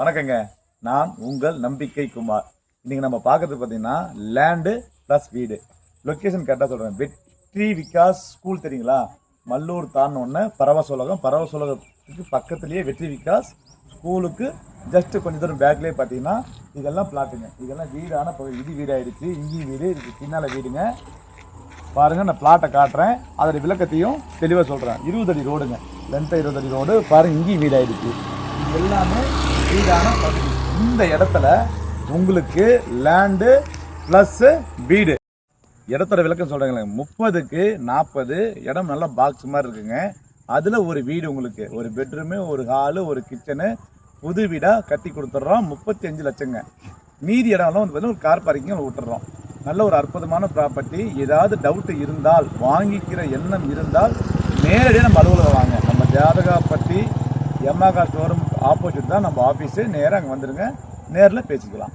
வணக்கங்க. நான் உங்கள் நம்பிக்கை குமார். இன்றைக்கி நம்ம பார்க்கறது பார்த்தீங்கன்னா லேண்டு ப்ளஸ் வீடு. லொக்கேஷன் கரெக்டாக சொல்கிறேன் வெற்றி விகாஸ் ஸ்கூல் தெரியுங்களா? மல்லூர் தாண்டோன்னு பரவசோலகம். பரவசோலகத்துக்கு பக்கத்துலேயே வெற்றி விகாஸ் ஸ்கூலுக்கு ஜஸ்ட் கொஞ்சம் தூரம் பேக்லேயே பார்த்தீங்கன்னா இதெல்லாம் பிளாட்டுங்க இதெல்லாம் வீடான பகுதி. இது வீடாயிடுச்சு இங்கேயும் வீடு இதுக்கு பின்னால் வீடுங்க. பாருங்கள் நான் பிளாட்டை காட்டுறேன். அதோடய விளக்கத்தையும் தெளிவாக சொல்கிறேன் இருபது அடி ரோடுங்க லென்த்தாக இருபது அடி ரோடு பாருங்கள் இங்கேயும் வீடாயிடுச்சு இது எல்லாமே வீடான பகுதி. இந்த இடத்துல உங்களுக்கு லேண்டு ப்ளஸ்ஸு வீடு. இடத்தோட விளக்கம் சொல்கிறேங்களேன் முப்பதுக்கு நாற்பது இடம் நல்லா பாக்ஸ் மாதிரி இருக்குங்க. அதில் ஒரு வீடு உங்களுக்கு. ஒரு பெட்ரூமு ஒரு ஹாலு ஒரு கிச்சனு புது வீடாக கட்டி கொடுத்துட்றோம். முப்பத்தி அஞ்சு லட்சங்க. மீதி இடம்லாம் வந்து பார்த்தீங்கன்னா ஒரு கார் பார்க்கிங் விட்டுறோம் நல்ல ஒரு அற்புதமான ப்ராப்பர்ட்டி ஏதாவது டவுட்டு இருந்தால் வாங்கிக்கிற எண்ணம் இருந்தால் நேரடியாக நம்ம அலுவலகம் வாங்க. நம்ம ஜாதகாப்பட்டி எம்மாகா ஷோரூம் ஆப்போசிட் தான் நம்ம ஆஃபீஸு. நேராக அங்கே வந்துடுங்க நேரில் பேசிக்கலாம்.